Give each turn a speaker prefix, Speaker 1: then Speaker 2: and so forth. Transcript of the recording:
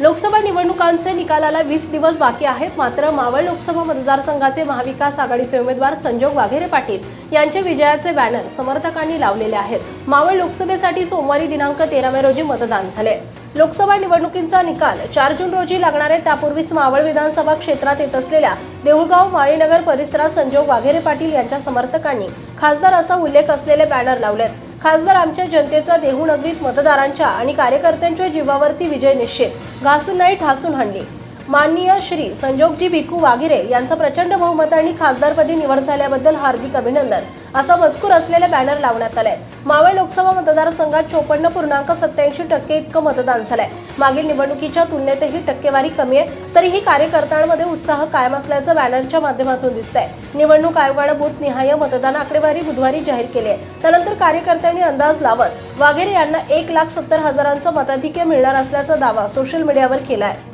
Speaker 1: लोकसभा निवडणुकांचे निकालाला वीस दिवस बाकी आहेत. मात्र मावळ लोकसभा मतदारसंघाचे महाविकास आघाडीचे उमेदवार संजोग वाघेरे पाटील यांचे विजयाचे बॅनर समर्थकांनी लावलेले आहेत. मावळ लोकसभेसाठी सोमवारी दिनांक तेरा मे रोजी मतदान झाले. लोकसभा निवडणुकींचा निकाल चार जून रोजी लागणार आहे. त्यापूर्वीच मावळ विधानसभा क्षेत्रात येत असलेल्या देऊळगाव माळीनगर परिसरात संजोग वाघेरे पाटील यांच्या समर्थकांनी खासदार असा उल्लेख असलेले बॅनर लावलेत. खासदार आमच्या जनतेचा देहू नगरीत मतदारांच्या आणि कार्यकर्त्यांच्या जीवावरती विजय निश्चित. घासून नाही ठासून हाणली. माननीय श्री संजोगजी भिकू वागिरे यांचं प्रचंड बहुमतांनी खासदारपदी निवड झाल्याबद्दल हार्दिक अभिनंदन. असा मजकूर असलेले बॅनर लावण्यात आले मावळ लोकसभा मतदारसंघात चोपन्न पूर्णांक सत्याऐंशी टक्के इतकं मतदान झालंय. मागील निवडणुकीच्या तुलनेतही टक्केवारी कमी आहे. तरीही कार्यकर्त्यांमध्ये उत्साह कायम असल्याचं बॅनरच्या माध्यमातून दिसतंय. निवडणूक आयोगानं बूथनिहाय मतदान आकडेवारी बुधवारी जाहीर केली आहे. त्यानंतर कार्यकर्त्यांनी अंदाज लावत वाघेरे यांना एक लाख सत्तर हजारांचं मताधिक्य मिळणार असल्याचा दावा सोशल मीडियावर केला आहे